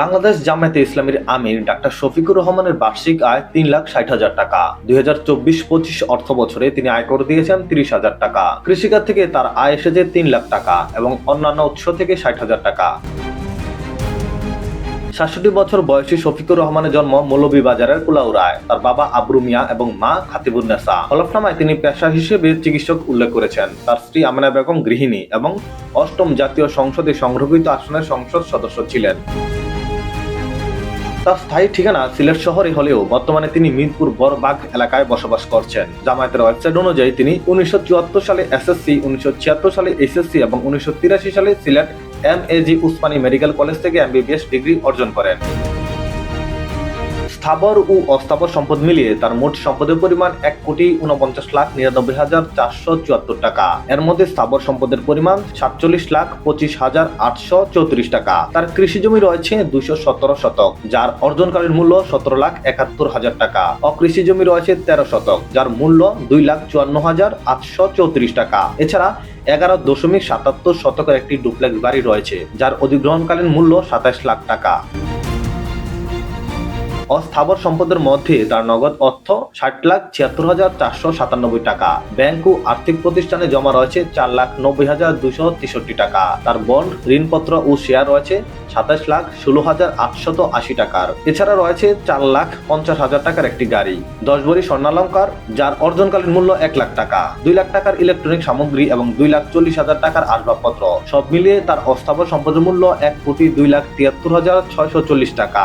বাংলাদেশ জামায়াতে ইসলামীর আমির ডাক্তার শফিকুর রহমানের বার্ষিক আয় তিন লাখ ষাট হাজার টাকা। দুই হাজার চব্বিশ পঁচিশ অর্থ বছরে তিনি আয়কর দিয়েছেন তিরিশ হাজার টাকা। কৃষিকাজ থেকে তার আয় এসেছে তিন লাখ টাকা এবং অন্যান্য উৎস থেকে ষাট হাজার টাকা। সাতষট্টি বছর বয়সী শফিকুর রহমানের জন্ম মৌলভীবাজারের কুলাউড়ায়। তার বাবা আবরু মিয়া এবং মা খাতিবুন্নেসা হলফনামায় তিনি পেশা হিসেবে চিকিৎসক উল্লেখ করেছেন। তার স্ত্রী আমেনা বেগম গৃহিণী এবং অষ্টম জাতীয় সংসদে সংরক্ষিত আসনের সংসদ সদস্য ছিলেন। তার স্থায়ী ঠিকানা সিলেট শহরে হলেও বর্তমানে তিনি মিরপুর বড়বাগ এলাকায় বসবাস করছেন। জামায়াতের ওয়েবসাইট অনুযায়ী তিনি উনিশশো চুয়াত্তর সালে এসএসসি, উনিশশো ছিয়াত্তর সালে এসএসসি এবং উনিশশো তিরাশি সালে Sylhet M A G Osmani medical college থেকে এমবিবিএস ডিগ্রি অর্জন করেন। স্থাবর ও অস্থাবর সম্পদ মিলিয়ে তার মোট সম্পদের পরিমাণ এক কোটি উনপঞ্চাশ লাখ নিরানব্বই হাজার চারশো চুয়াত্তর টাকা। এর মধ্যে স্থাবর সম্পদের পরিমাণ সাতচল্লিশ লাখ পঁচিশ হাজার আটশো চৌত্রিশ টাকা। তার কৃষি জমি রয়েছে দুইশো সতেরো শতক, যার অর্জনকারীর মূল্য সতেরো লাখ একাত্তর হাজার টাকা। অকৃষি জমি রয়েছে তেরো শতক, যার মূল্য দুই লাখ চুয়ান্ন হাজার আটশো চৌত্রিশ টাকা। এছাড়া এগারো দশমিক সাতাত্তর শতকের একটি ডুপ্লেক্স বাড়ি রয়েছে, যার অধিগ্রহণকালীন মূল্য সাতাশ লাখ টাকা। অস্থাবর সম্পদের মধ্যে তার নগদ অর্থ ষাট লাখ ছিয়াত্তর হাজার চারশো সাতানব্বই টাকা। ব্যাংক ও আর্থিক প্রতিষ্ঠানে জমা রয়েছে চার লাখ নব্বই হাজার দুশো তেষট্টি টাকা। তার বন্ড, ঋণপত্র ও শেয়ার রয়েছে সাতাশ লাখ ষোলো হাজার আটশত আশি টাকার। এছাড়া রয়েছে চার লাখ পঞ্চাশ হাজার টাকার একটি গাড়ি। দশ ভরি স্বর্ণালঙ্কার, যার অর্জনকালীন মূল্য এক লাখ টাকা। দুই লাখ টাকার ইলেকট্রনিক সামগ্রী এবং দুই লাখ চল্লিশ হাজার টাকার আসবাবপত্র। সব মিলিয়ে তার অস্থাবর সম্পদের মূল্য এক কোটি দুই লাখ তিয়াত্তর হাজার ছয়শো চল্লিশ টাকা।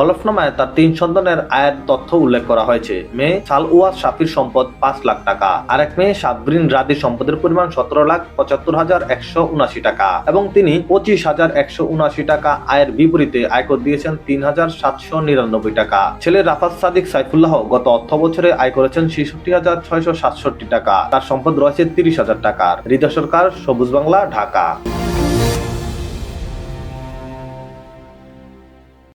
হলফনামায় তার তিন সন্তানের আয়ের তথ্য উল্লেখ করা হয়েছে। মেয়ে সালওয়া সাফির সম্পদ পাঁচ লাখ টাকা, আরেক মেয়ে সাবরিন রাদির সম্পদের পরিমাণ সতেরো লাখ পঁচাত্তর হাজার একশো উনাশি টাকা এবং তিনি পঁচিশ হাজার একশো উনাশি টাকা আয়ের বিপরীতে আয়কর দিয়েছেন তিন হাজার সাতশো নিরানব্বই টাকা। ছেলে রাফাত সাদিক সাইফুল্লাহ গত অর্থ বছরে আয় করেছেন ছেষট্টি হাজার ছয়শো সাতষট্টি টাকা। তার সম্পদ রয়েছে তিরিশ হাজার টাকার। হৃদয় সরকার, সবুজ বাংলা, ঢাকা।